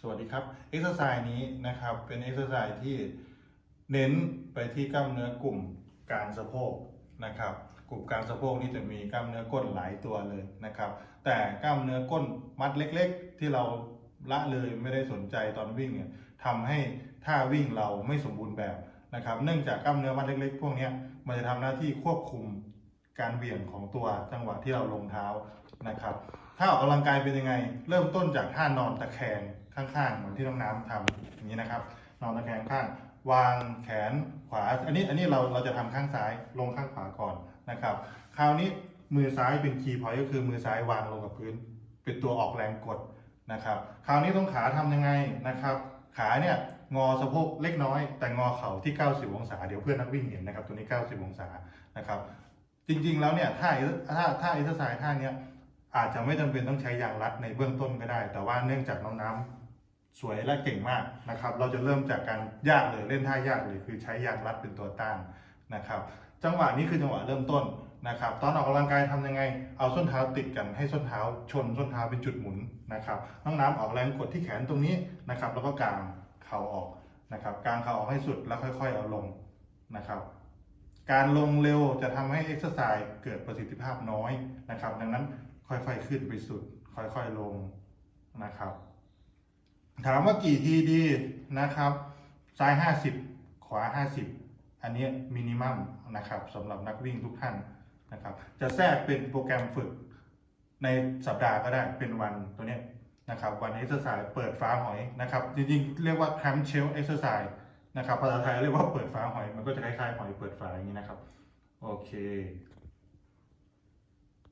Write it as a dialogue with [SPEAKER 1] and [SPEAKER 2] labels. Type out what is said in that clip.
[SPEAKER 1] สวัสดีครับเอ็กซ์ไซส์นี้นะครับเป็นเอ็กซ์ไซส์ที่เน้นไปที่กล้ามเนื้อกลุ่มกลางสะโพกนะครับ กลุ่มกลางสะโพกนี่จะมีกล้ามเนื้อก้นหลายตัวเลยนะครับ แต่กล้ามเนื้อก้นมัดเล็ก ๆ ที่เราละเลยไม่ได้สนใจตอนวิ่งเนี่ยทำให้ท่าวิ่งเราไม่สมบูรณ์แบบนะครับ เนื่องจากกล้ามเนื้อมัดเล็ก ๆ พวกนี้มันจะทำหน้าที่ควบคุม การเบี่ยงของตัวจังหวะที่เราลงเท้านะครับถ้าออกกำลังกายเป็นยังไง เริ่มต้นจากท่านอนตะแคงข้างๆ เหมือนที่น้องน้ำทำอย่างนี้นะครับ นอนตะแคงข้าง วางแขนขวา อันนี้อันนี้เราเราจะทำข้างซ้ายลงข้างขวาก่อนนะครับ คราวนี้มือซ้ายเป็นคีย์พอยต์ก็คือมือซ้ายวางลงกับพื้น เป็นตัวออกแรงกดนะครับ คราวนี้ต้องขาทำยังไงนะครับ ขาเนี่ยงอสะโพกเล็กน้อย แต่งอเข่าที่ 90 องศา เดี๋ยวเพื่อนนักวิ่งเห็นนะครับ ตัวนี้ 90 องศานะครับ จริง ๆ แล้วเนี่ยท่าท่าท่าเอ็กซ์ไซส์ท่าเนี้ยอาจจะไม่จำเป็นต้องใช้ยางรัดในเบื้องต้นก็ได้ แต่ว่าเนื่องจากน้องน้ำสวยและเก่งมากนะครับ เราจะเริ่มจากการยากเลยเล่นท่ายากเลยคือใช้ยางรัดเป็นตัวต้านนะครับ จังหวะนี้คือจังหวะเริ่มต้นนะครับ ตอนออกกำลังกายทำยังไง เอาส้นเท้าติดกันให้ส้นเท้าชนส้นเท้าเป็นจุดหมุนนะครับน้องน้ำออกแรงกดที่แขนตรงนี้นะครับ แล้วก็กางเข่าออกนะครับกางเข่าออกให้สุดแล้วค่อย ๆ เอาลงนะครับ การลงเร็วจะทำให้เอ็กซ์ไซส์เกิดประสิทธิภาพน้อยนะครับ ดังนั้นค่อยๆขึ้นไปสุด ค่อยๆลงนะครับ ถามว่ากี่ทีดีนะครับ ซ้าย 50 ขวา 50 อันนี้มินิมัมนะครับสำหรับนักวิ่งทุกท่านนะครับ จะแทรกเป็นโปรแกรมฝึกในสัปดาห์ก็ได้เป็นวันตัวเนี้ยนะครับ วันเอ็กซ์ไซส์เปิดฟ้าหอยนะครับ จริงๆ เรียกว่า cram shell exercise นะครับภาษาไทยเรียกว่าเปิดฝ้าหอยมันก็จะคล้ายๆหอยเปิดฝาอย่างนี้นะครับ โอเค